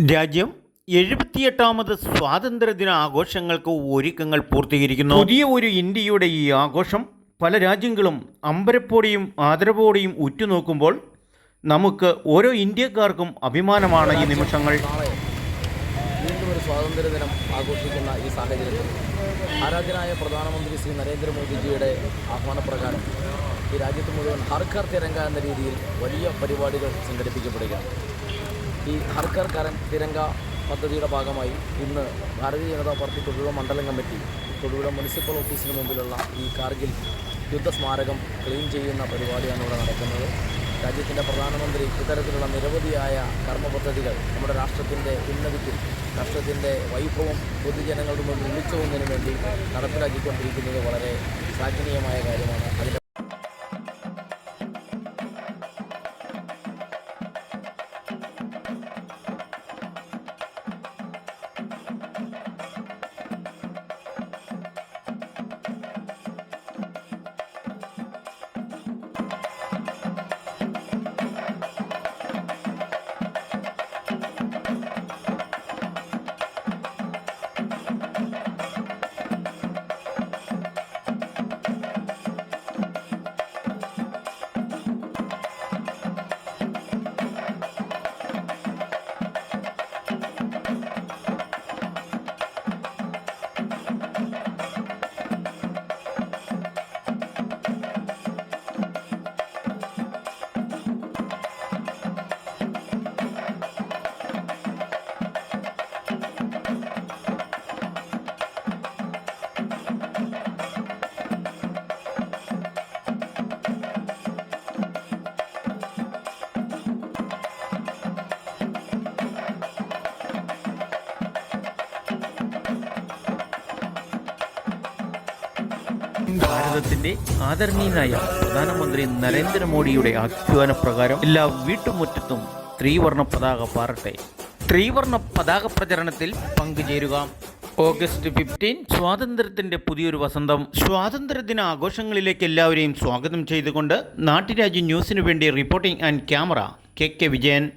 രാജ്യം എഴുപത്തിയെട്ടാമത് സ്വാതന്ത്ര്യദിന ആഘോഷങ്ങൾക്ക് ഒരുക്കങ്ങൾ പൂർത്തീകരിക്കുന്നു. പുതിയ ഒരു ഇന്ത്യയുടെ ഈ ആഘോഷം പല രാജ്യങ്ങളും അമ്പരപ്പോടെയും ആദരവോടെയും ഉറ്റുനോക്കുമ്പോൾ നമുക്ക് ഓരോ ഇന്ത്യക്കാർക്കും അഭിമാനമാണ് ഈ നിമിഷങ്ങൾ. സ്വാതന്ത്ര്യദിനം വീണ്ടും ഒരു സ്വാതന്ത്ര്യ ആഘോഷിക്കുന്ന ഈ സാഹചര്യത്തിൽ ആരാധ്യനായ പ്രധാനമന്ത്രി ശ്രീ നരേന്ദ്രമോദിജിയുടെ ആഹ്വാനപ്രകാരം ഈ രാജ്യത്ത് മുഴുവൻ ഹർക്കർ തിരങ്ക എന്ന രീതിയിൽ വലിയ പരിപാടികൾ സംഘടിപ്പിക്കപ്പെടുകയാണ്. ഈ ഹർക്കർ കരൻ തിരങ്ക പദ്ധതിയുടെ ഭാഗമായി ഇന്ന് ഭാരതീയ ജനതാ പാർട്ടി തൊടുപുഴ മണ്ഡലം കമ്മിറ്റി തൊടുപുഴ മുനിസിപ്പൽ ഓഫീസിന് മുമ്പിലുള്ള ഈ കാർഗിൽ യുദ്ധസ്മാരകം ക്ലീൻ ചെയ്യുന്ന പരിപാടിയാണ് ഇവിടെ നടക്കുന്നത്. രാജ്യത്തിന്റെ പ്രധാനമന്ത്രി ഇത്തരത്തിലുള്ള നിരവധിയായ കർമ്മ പദ്ധതികൾ നമ്മുടെ രാഷ്ട്രത്തിന്റെ ഉന്നതിക്കും രാഷ്ട്രത്തിന്റെ വൈഭവം പൊതുജനങ്ങളുടെ മുന്നിൽ വിളിച്ചോന്നതിന് വേണ്ടി നടപ്പിലാക്കിക്കൊണ്ടിരിക്കുന്നത് വളരെ ശ്ലാഘനീയമായ കാര്യമാണ്. അതിന്റെ ഭാരതത്തിന്റെ ആദരണീയനായ പ്രധാനമന്ത്രി നരേന്ദ്രമോദിയുടെ ആഖ്യാന പ്രകാരം എല്ലാ വീട്ടുമുറ്റത്തും ത്രിവർണ പതാക പാറട്ടെ. ത്രിവർണ പതാക പ്രചരണത്തിൽ പങ്കുചേരുക. ഓഗസ്റ്റ് ഫിഫ്റ്റീൻ സ്വാതന്ത്ര്യത്തിന്റെ പുതിയൊരു വസന്തം. സ്വാതന്ത്ര്യദിന ആഘോഷങ്ങളിലേക്ക് എല്ലാവരെയും സ്വാഗതം ചെയ്തുകൊണ്ട് നാട്ടുരാജ്യ ന്യൂസിനു വേണ്ടി reporting and camera K K Vijayan.